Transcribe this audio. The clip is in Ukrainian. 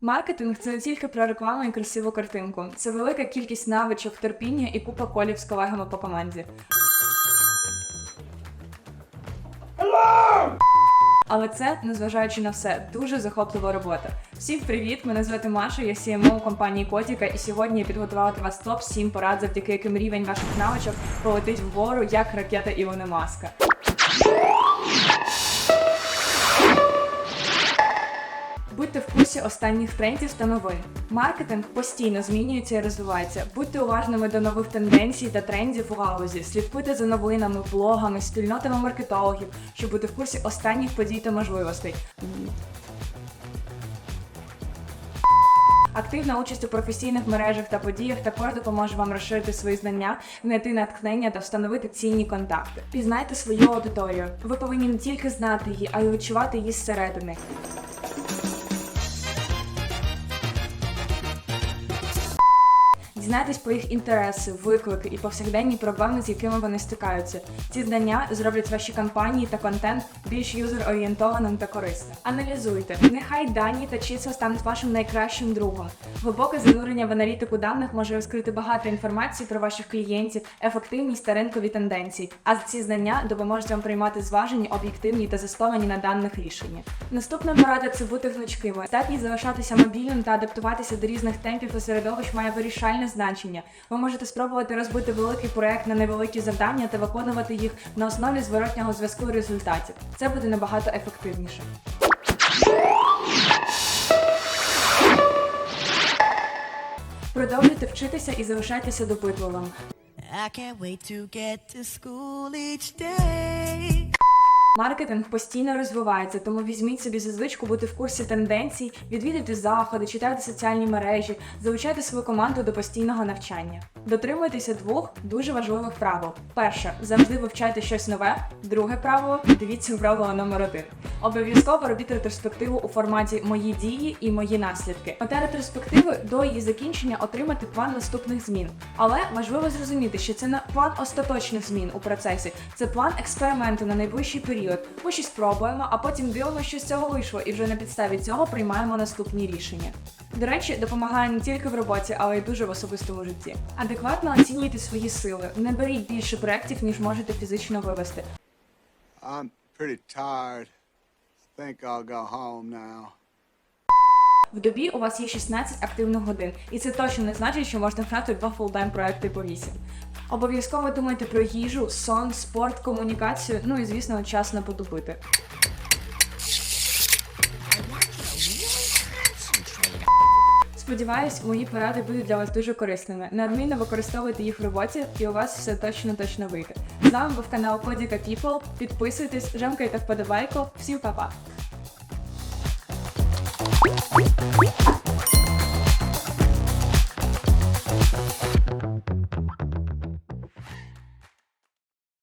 Маркетинг це не тільки про рекламу і красиву картинку. Це велика кількість навичок, терпіння і купа колів з колегами по команді. Але це, незважаючи на все, дуже захоплива робота. Всім привіт! Мене звати Маша, я CMO компанії Котіка, і сьогодні я підготувала для вас топ 7 порад, завдяки яким рівень ваших навичок полетить вгору, як ракета Ілона Маска. Будьте в курсі останніх трендів та новин. Маркетинг постійно змінюється і розвивається. Будьте уважними до нових тенденцій та трендів у галузі. Слідкуйте за новинами, блогами, спільнотами маркетологів, щоб бути в курсі останніх подій та можливостей. Активна участь у професійних мережах та подіях також допоможе вам розширити свої знання, знайти натхнення та встановити цінні контакти. Пізнайте свою аудиторію. Ви повинні не тільки знати її, а й відчувати її зсередини. Дізнайтесь про їх інтереси, виклики і повсякденні проблеми, з якими вони стикаються. Ці знання зроблять ваші кампанії та контент більш юзер-орієнтованим та корисним. Аналізуйте. Нехай дані та числа стануть вашим найкращим другом. Глибоке занурення в аналітику даних може розкрити багато інформації про ваших клієнтів, ефективність та ринкові тенденції. А ці знання допоможуть вам приймати зважені, об'єктивні та засновані на даних рішення. Наступна порада це бути гнучкими. Здатність залишатися мобільним та адаптуватися до різних темпів та середовищ має вирішальне значення. Ви можете спробувати розбити великий проект на невеликі завдання та виконувати їх на основі зворотнього зв'язку результатів. Це буде набагато ефективніше. Продовжуйте вчитися і залишайтеся допитливими. I can't wait to get to school each day. Маркетинг постійно розвивається, тому візьміть собі за звичку бути в курсі тенденцій, відвідати заходи, читайте соціальні мережі, залучайте свою команду до постійного навчання. Дотримуйтеся двох дуже важливих правил. Перше, завжди вивчайте щось нове. Друге правило дивіться правило номер один. Обов'язково робіть ретроспективу у форматі мої дії і мої наслідки. Мета ретроспективи до її закінчення отримати план наступних змін. Але важливо зрозуміти, що це не план остаточних змін у процесі, це план експерименту на найближчий період. Ми щось пробуємо, а потім дивимося, що з цього вийшло, і вже на підставі цього приймаємо наступні рішення. До речі, допомагає не тільки в роботі, але й дуже в особистому житті. Адекватно оцінюйте свої сили. Не беріть більше проєктів, ніж можете фізично вивести. I'm pretty tired. Think I'll go home now. В добі у вас є 16 активних годин, і це точно не значить, що можна грати два фултайм проекти по 8. Обов'язково думайте про їжу, сон, спорт, комунікацію, ну і звісно, час на потупити. Сподіваюсь, мої поради будуть для вас дуже корисними. Неодмінно використовуйте їх в роботі, і у вас все точно точно вийде. З вами був канал Кодіка People. Підписуйтесь, жамкайте вподобайку. Всім па-па!